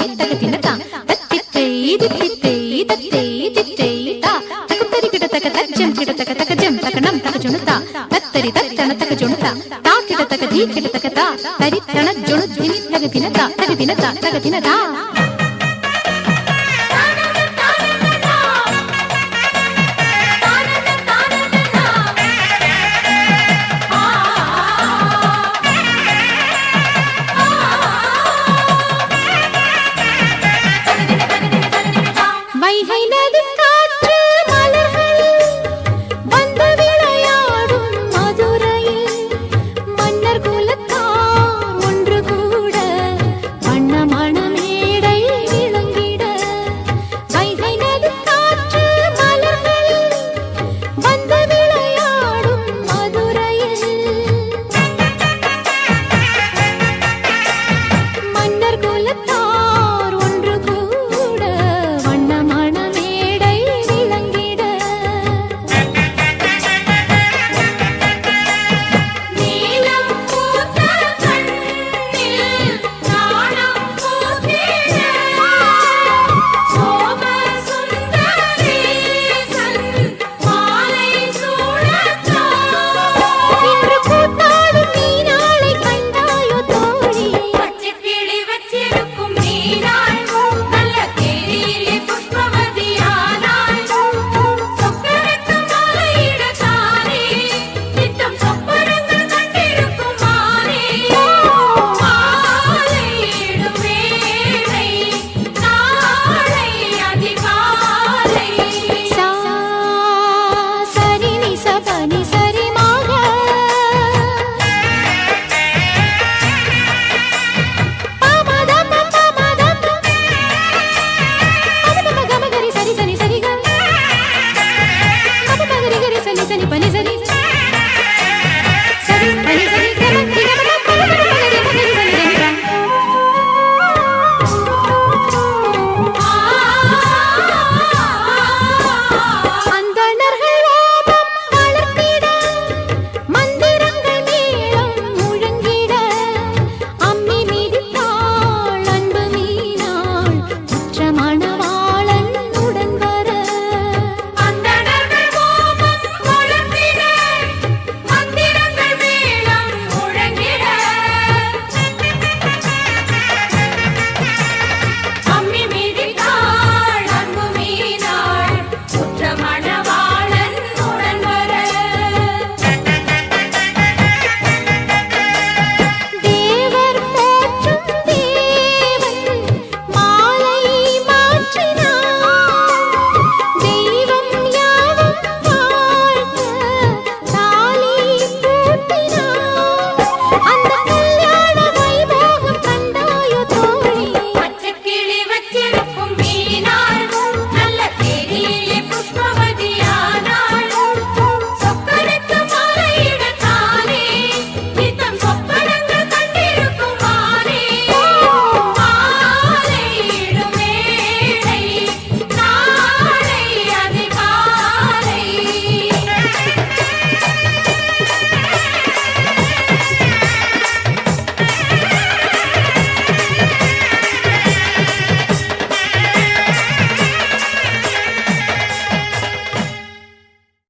జొన్ను తగ్గిన్ని తగదిన తా తత్తిత్తై దిత్తిత్తై తత్తై తిత్తై తా తకు తరిగిడ తక తజ్జం కిడ తక తక జం తకనం తక జొను తా తత్తరి తత్తన తక జొను తా తా కిడ తక ధీ కిడ తక తా తరి తన జొను ధిని తగదిన తా తగదిన తా తగదిన తా மலர் குலத்தா